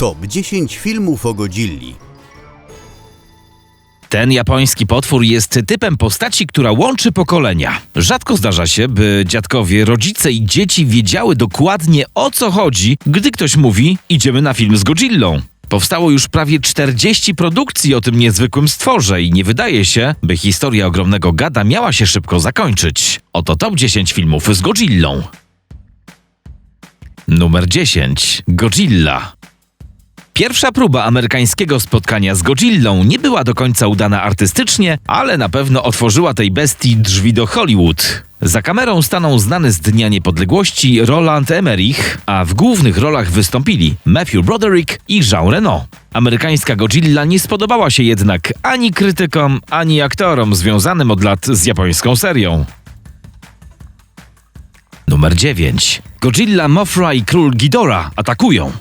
Top 10 filmów o Godzilli. Ten japoński potwór jest typem postaci, która łączy pokolenia. Rzadko zdarza się, by dziadkowie, rodzice i dzieci wiedziały dokładnie o co chodzi, gdy ktoś mówi: Idziemy na film z Godzillą. Powstało już prawie 40 produkcji o tym niezwykłym stworze i nie wydaje się, by historia ogromnego gada miała się szybko zakończyć. Oto top 10 filmów z Godzillą. Numer 10. Godzilla. Pierwsza próba amerykańskiego spotkania z Godzillą nie była do końca udana artystycznie, ale na pewno otworzyła tej bestii drzwi do Hollywood. Za kamerą stanął znany z Dnia Niepodległości Roland Emmerich, a w głównych rolach wystąpili Matthew Broderick i Jean Reno. Amerykańska Godzilla nie spodobała się jednak ani krytykom, ani aktorom związanym od lat z japońską serią. Numer 9. Godzilla, Mothra i Król Ghidorah atakują.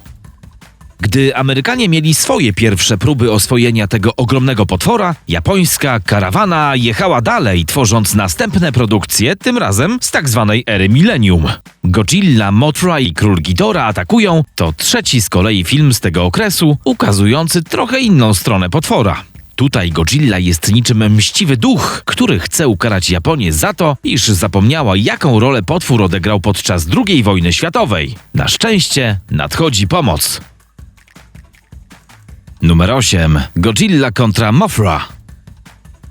Gdy Amerykanie mieli swoje pierwsze próby oswojenia tego ogromnego potwora, japońska karawana jechała dalej, tworząc następne produkcje, tym razem z tak zwanej ery millennium. Godzilla, Mothra i Król Ghidorah atakują to trzeci z kolei film z tego okresu, ukazujący trochę inną stronę potwora. Tutaj Godzilla jest niczym mściwy duch, który chce ukarać Japonię za to, iż zapomniała, jaką rolę potwór odegrał podczas II wojny światowej. Na szczęście nadchodzi pomoc. Numer 8. Godzilla kontra Mothra.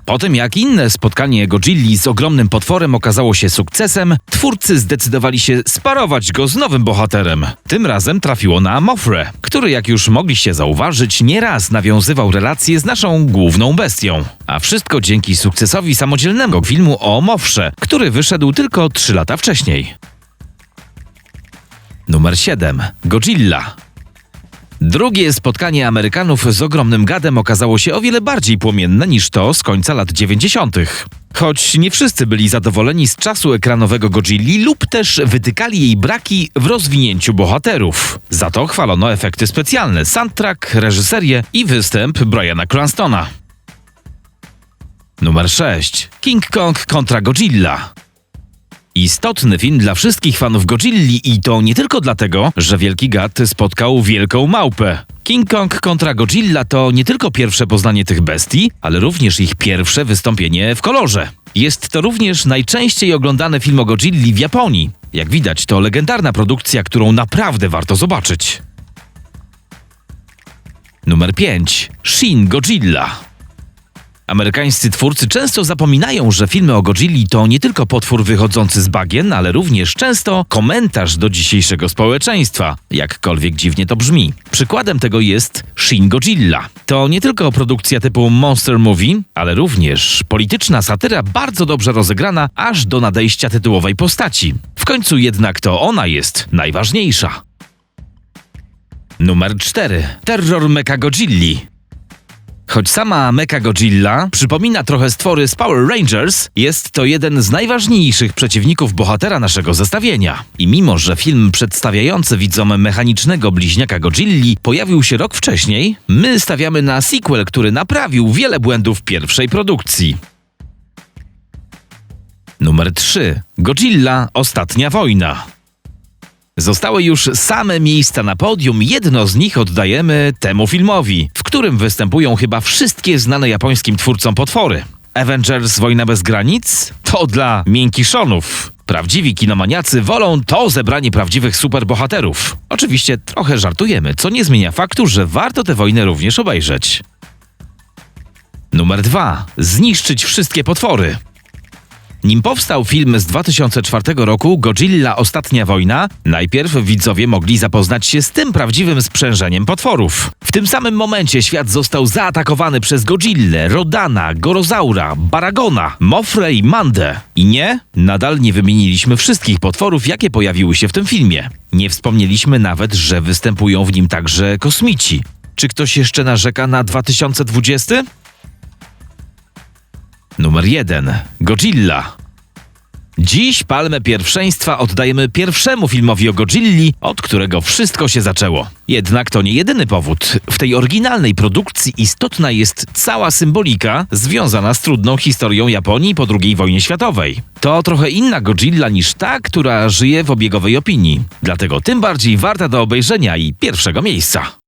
Po tym jak inne spotkanie Godzilli z ogromnym potworem okazało się sukcesem, twórcy zdecydowali się sparować go z nowym bohaterem. Tym razem trafiło na Mofrę, który jak już mogliście zauważyć, nieraz nawiązywał relacje z naszą główną bestią. A wszystko dzięki sukcesowi samodzielnego filmu o Mofrze, który wyszedł tylko 3 lata wcześniej. Numer 7. Godzilla. Drugie spotkanie Amerykanów z ogromnym gadem okazało się o wiele bardziej płomienne niż to z końca lat 90. Choć nie wszyscy byli zadowoleni z czasu ekranowego Godzilli lub też wytykali jej braki w rozwinięciu bohaterów. Za to chwalono efekty specjalne, soundtrack, reżyserię i występ Briana Cranstona. Numer 6. King Kong kontra Godzilla. Istotny film dla wszystkich fanów Godzilli i to nie tylko dlatego, że wielki gad spotkał wielką małpę. King Kong kontra Godzilla to nie tylko pierwsze poznanie tych bestii, ale również ich pierwsze wystąpienie w kolorze. Jest to również najczęściej oglądany film o Godzilli w Japonii. Jak widać, to legendarna produkcja, którą naprawdę warto zobaczyć. Numer 5. Shin Godzilla. Amerykańscy twórcy często zapominają, że filmy o Godzilli to nie tylko potwór wychodzący z bagien, ale również często komentarz do dzisiejszego społeczeństwa, jakkolwiek dziwnie to brzmi. Przykładem tego jest Shin Godzilla. To nie tylko produkcja typu Monster Movie, ale również polityczna satyra bardzo dobrze rozegrana aż do nadejścia tytułowej postaci. W końcu jednak to ona jest najważniejsza. Numer 4. Terror Mecha Godzilli. Choć sama Mecha Godzilla przypomina trochę stwory z Power Rangers, jest to jeden z najważniejszych przeciwników bohatera naszego zestawienia. I mimo, że film przedstawiający widzom mechanicznego bliźniaka Godzilli pojawił się rok wcześniej, my stawiamy na sequel, który naprawił wiele błędów pierwszej produkcji. Numer 3. Godzilla Ostatnia wojna. Zostały już same miejsca na podium, jedno z nich oddajemy temu filmowi, w którym występują chyba wszystkie znane japońskim twórcom potwory. Avengers Wojna bez granic? To dla miękiszonów. Prawdziwi kinomaniacy wolą to zebranie prawdziwych superbohaterów. Oczywiście trochę żartujemy, co nie zmienia faktu, że warto tę wojnę również obejrzeć. Numer 2. Zniszczyć wszystkie potwory. Nim powstał film z 2004 roku Godzilla Ostatnia Wojna, najpierw widzowie mogli zapoznać się z tym prawdziwym sprzężeniem potworów. W tym samym momencie świat został zaatakowany przez Godzillę, Rodana, Gorozaura, Baragona, Mofrę i Mandę. I nie, nadal nie wymieniliśmy wszystkich potworów, jakie pojawiły się w tym filmie. Nie wspomnieliśmy nawet, że występują w nim także kosmici. Czy ktoś jeszcze narzeka na 2020? Numer 1. Godzilla. Dziś palmę pierwszeństwa oddajemy pierwszemu filmowi o Godzilli, od którego wszystko się zaczęło. Jednak to nie jedyny powód. W tej oryginalnej produkcji istotna jest cała symbolika związana z trudną historią Japonii po II wojnie światowej. To trochę inna Godzilla niż ta, która żyje w obiegowej opinii. Dlatego tym bardziej warta do obejrzenia i pierwszego miejsca.